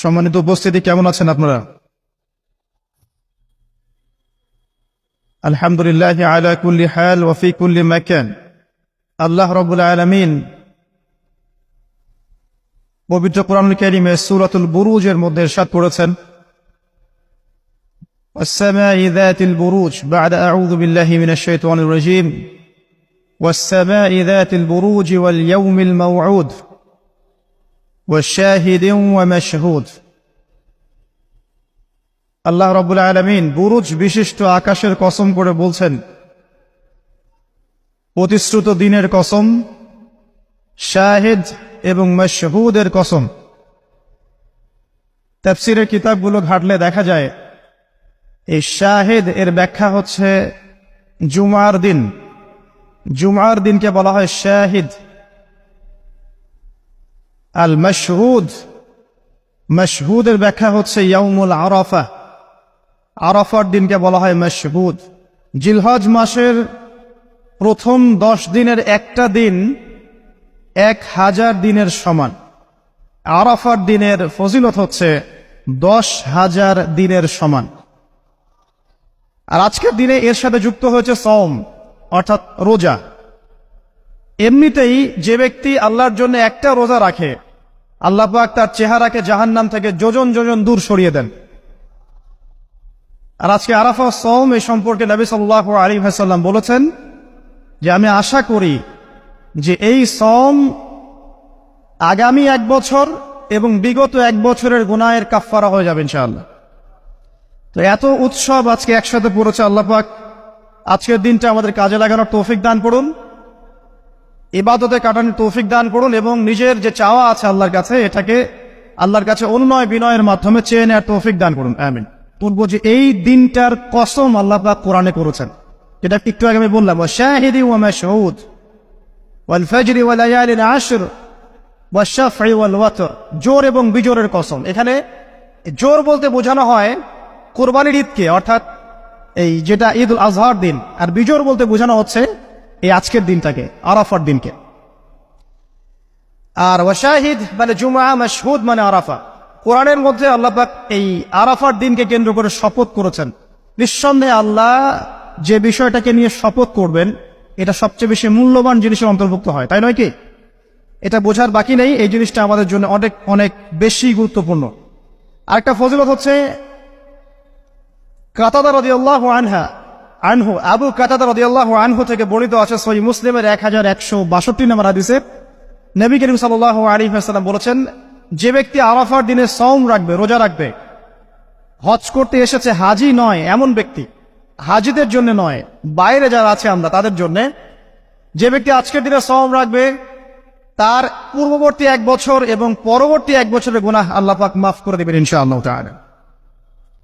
সম্মানিত উপস্থিতি কেমন আছেন আপনারা আলহামদুলিল্লাহ আলা কুল্লি হাল ওয়াফি কুল্লি মাকান আল্লাহ রবুল আলমিন পবিত্র কোরআনুল কারিমে সূরাতুল বুরুজের মধ্যে ইরশাদ করেছেন والسماء ذات البروج بعد أعوذ بالله من الشيطان الرجيم والسماء ذات البروج واليوم الموعود والشاهد ومشهود আল্লাহ রব্বুল আলমিন বুরুজ বিশিষ্ট আকাশের কসম করে বলছেন প্রতিশ্রুত দিনের কসম শাহেদ এবং মশহুদের কসম তাফসিরের কিতাবগুলো ঘাটলে দেখা যায় এই শাহেদ এর ব্যাখ্যা হচ্ছে জুমার দিন জুমার দিনকে বলা হয় শাহিদ আল মশহুদ মশহুদের ব্যাখ্যা হচ্ছে ইয়াউমুল আরাফা। আরাফার দিনকে বলা হয় মশহুদ। জিলহজ মাসের প্রথম দশ দিনের একটা দিন এক হাজার দিনের সমান। আরাফার দিনের ফজিলত হচ্ছে দশ হাজার দিনের সমান। আর আজকের দিনে এর সাথে যুক্ত হয়েছে সম অর্থাৎ রোজা। এমনিতেই যে ব্যক্তি আল্লাহর জন্য একটা রোজা রাখে আল্লাহ পাক তার চেহারাকে জাহান্নাম থেকে যোজন যোজন দূর সরিয়ে দেন। আর আজকে আরাফা সম এই সম্পর্কে নবী সাল্লাহ আলী ভাসাল্লাম বলেছেন যে, আমি আশা করি যে এই সম আগামী এক বছর এবং বিগত এক বছরের গুনায়ের কাফফারা হয়ে যাবে ইনশাআল্লাহ। তো এত উৎসব আজকে একসাথে পড়েছে, আল্লাহ পাক আজকের দিনটা আমাদের কাজে লাগানোর তৌফিক দান করুন। ইবাদতে কাটানোর তৌফিক দান করুন এবং নিজের যে চাওয়া আছে আল্লাহর কাছে, এটাকে আল্লাহর কাছে অনুনয় বিনয়ের মাধ্যমে চেয়ে নেওয়ার তৌফিক দান করুন। আমিন। বলব যে এই দিনটার কসম আল্লাহ কোরআনে করেছেন। যেটা একটু আগে আমি বললাম শাহিদি ওয়া মাশহুদ ওয়াল ফাজরি ওয়া লায়ালিল আশর ওয়া শাফঈ ওয়াল জোর এবং বিজোরের কসম। এখানে জোর বলতে বোঝানো হয় কোরবানির ঈদকে, অর্থাৎ এই যেটা ঈদ উল আজহার দিন, আর বিজোর বলতে বোঝানো হচ্ছে এই আজকের দিনটাকে, আরাফার দিনকে। আর ওয়াশাহিদ মানে জুমা মাশহুদ মানে আরাফা। কোরআনের মধ্যে আল্লাপাক এই আরাফার দিনকে কেন্দ্র করে শপথ করেছেন। নিঃসন্দেহে আল্লাহ যে বিষয়টাকে নিয়ে শপথ করবেন, এটা সবচেয়ে বেশি মূল্যবান জিনিসের অন্তর্ভুক্ত হয়, তাই নয় কি? এটা বোঝার বাকি নেই, এই জিনিসটা আমাদের জন্য অনেক অনেক বেশি গুরুত্বপূর্ণ। আরেকটা ফজিলত হচ্ছে কাতাদা রদিয়াল্লাহু আনহা আনহু, আবু কাতাদা রদিয়াল্লাহু আনহু থেকে বর্ণিত আছে সহি মুসলিমের এক হাজার একশো বাষট্টি নম্বর হাদিসে। নবী করিম সাল্লাহ আলী হাসাল্লাম বলেছেন, যে ব্যক্তি আরাফার দিনে সৌম রাখবে, রোজা রাখবে, হজ করতে এসেছে হাজি নয় এমন ব্যক্তি, হাজিদের জন্য নয়, বাইরে যারা আছে আমরা তাদের জন্য, যে ব্যক্তি আজকের দিনে সৌম রাখবে, তার পূর্ববর্তী এক বছর এবং পরবর্তী এক বছরের গুনাহ আল্লাহ পাক মাফ করে দেবেন ইনশাআল্লাহ তাআলা।